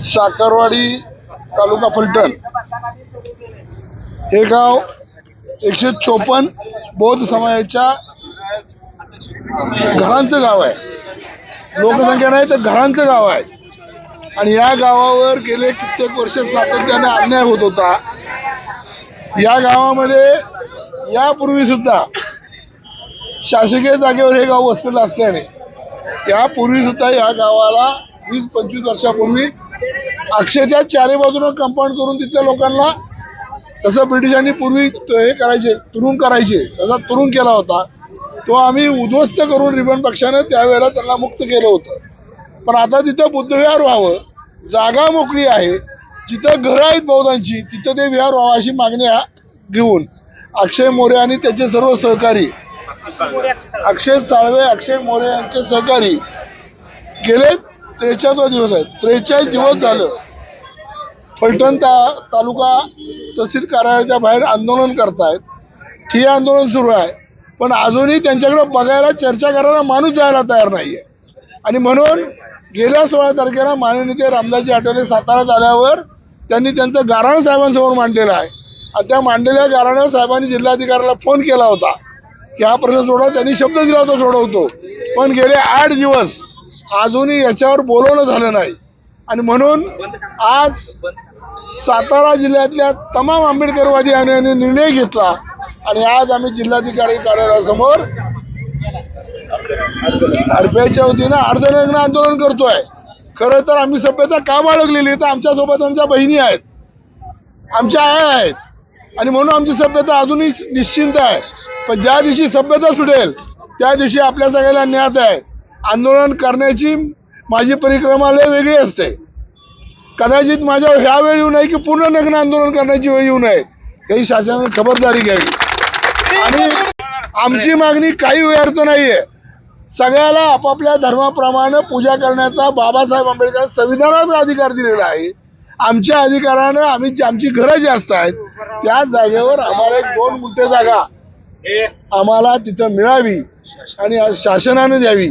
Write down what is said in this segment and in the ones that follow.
साखरवाडी तालुका फलटण. हे गाव एकशे चोपन्न बौद्ध समाजाच्या घरांचं गाव आहे. लोकसंख्या नाही तर घरांचं गाव आहे. आणि या गावावर गेले कित्येक वर्ष सातत्याने अन्याय होत होता. या गावामध्ये यापूर्वी सुद्धा शासकीय जागेवर हे गाव वसलेलं असल्याने यापूर्वी सुद्धा या गावाला वीस पंचवीस वर्षापूर्वी अक्षरशः चारी बाजूनं कंपाऊंड करून तिथल्या लोकांना तसं ब्रिटिशांनी पूर्वी हे करायचे तुरुंग करायचे तसा तुरुंग केला होता. तो आम्ही उद्ध्वस्त करून रिबन पक्षानं त्यावेळेला त्यांना मुक्त केलं होतं. पण आता तिथं बुद्धविहार व्हावं जागा मोकळी आहे जिथं घरं आहेत बौद्धांची तिथं ते विहार व्हावं अशी मागणी घेऊन अक्षय मोरे आणि त्याचे सर्व सहकारी अक्षय साळवे अक्षय मोरे यांचे सहकारी गेले त्रेचाळीसवा दिवस आहेत. त्रेचाळीस दिवस झालं. फलटण ता तालुका तहसील कार्यालयाच्या बाहेर आंदोलन करतायत. ठिय आंदोलन सुरू आहे. पण अजूनही त्यांच्याकडे बघायला चर्चा करायला माणूस जायला तयार नाही आहे आणि म्हणून गेल्या सोळा तारखेला माननीय नेते रामदासजी आठवले साताऱ्यात आल्यावर त्यांनी त्यांचं गाराण साहेबांसमोर मांडलेलं आहे. आणि त्या मांडलेल्या गाराण्यावर साहेबांनी जिल्हाधिकाऱ्याला फोन केला होता. की हा प्रश्न सोडा त्यांनी शब्द दिला होता सोडवतो. पण गेले आठ दिवस अजूनही याच्यावर बोलवणं झालं नाही. आणि म्हणून आज सातारा जिल्ह्यातल्या तमाम आंबेडकरवादी यांनी निर्णय घेतला. आणि आज आम्ही जिल्हाधिकारी कार्यालयासमोर आरपीआयच्या वतीनं अर्धनग्न आंदोलन करतोय. खरं तर आम्ही सभ्यता का बाळगलेली तर आमच्यासोबत आमच्या बहिणी आहेत. आमच्या आया आहेत. आणि म्हणून आमची सभ्यता अजूनही निश्चिंत आहे. पण ज्या दिवशी सभ्यता सुटेल त्या दिवशी आपल्या सगळ्याला ज्ञात आहे. आंदोलन करण्याची माझी परिक्रमा लय वेगळी असते. कदाचित माझ्या ह्या वेळ येऊ नये की पूर्ण नग्न आंदोलन करण्याची वेळ येऊ नये ही शासनाने खबरदारी घ्यावी. आणि आमची मागणी काही व्यर्थ नाहीये. सगळ्याला आपापल्या धर्माप्रमाणे पूजा करण्याचा बाबासाहेब आंबेडकर संविधानात अधिकार दिलेला आहे. आमच्या अधिकारानं आम्ही जी- आमची घरं जास्त आहेत त्या जागेवर आम्हाला एक दोन गुंठे जागा आम्हाला तिथं मिळावी आणि आज शासनानं द्यावी.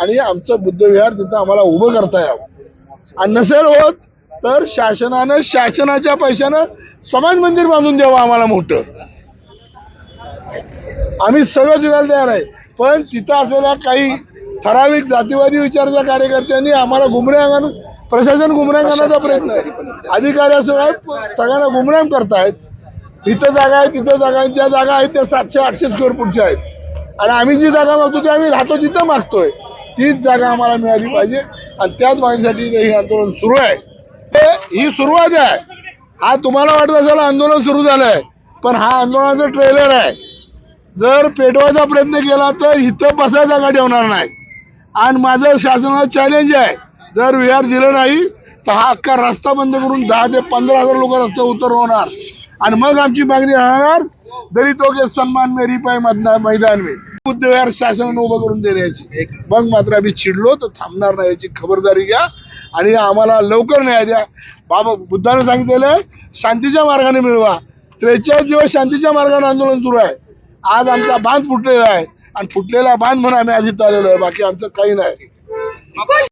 आणि आमचं बुद्धविहार तिथं आम्हाला उभं करता यावं. आणि नसेल होत तर शासनानं शासनाच्या पैशानं समाज मंदिर बांधून द्यावं आम्हाला मोठं. आम्ही सगळं स्वीकारायला तयार आहे पण तिथं असलेल्या काही ठराविक जातीवादी विचाराच्या कार्यकर्त्यांनी आम्हाला गुमराह घालून प्रशासन करण्याचा प्रयत्न आहे. अधिकाऱ्याशिवाय सगळ्यांना गुमराह करतायत. इथं जागा आहे तिथं जागा आहे ज्या जागा आहेत त्या सातशे आठशे स्क्वेअर फूटच्या आहेत. आणि आम्ही जी जागा मागतो ती आम्ही राहतो तिथं मागतोय. तीच जागा आम्हाला मिळाली पाहिजे. आणि त्याच मागणीसाठी हे आंदोलन सुरू आहे. ही सुरुवात आहे. हा तुम्हाला वाटत असेल आंदोलन सुरू झालंय पण हा आंदोलनाचं ट्रेलर आहे. जर पेटवायचा प्रयत्न केला तर इथं बसायला जागा ठेवणार नाही. आणि माझं शासनाला चॅलेंज आहे. जर विहार दिलं नाही तर हा अख्खा रस्ता बंद करून दहा ते पंधरा हजार लोक रस्ते होणार. आणि मग आमची मागणी राहणार दलितों के सन्मान में रिपाई मैदान में. बुद्धविहार शासनानं उभं करून देण्याची मग मात्र आम्ही चिडलो तर थांबणार नाही याची खबरदारी घ्या आणि आम्हाला लवकर न्याय द्या. बाबा बुद्धाने सांगितलेलं आहे शांतीच्या मार्गाने मिळवा. त्रेचाळीस दिवस शांतीच्या मार्गाने आंदोलन सुरू आहे. आज आमचा बांध फुटलेला आहे. आणि फुटलेला बांध म्हणून आम्ही आज इथं आलेलो आहे. बाकी आमचं काही नाही.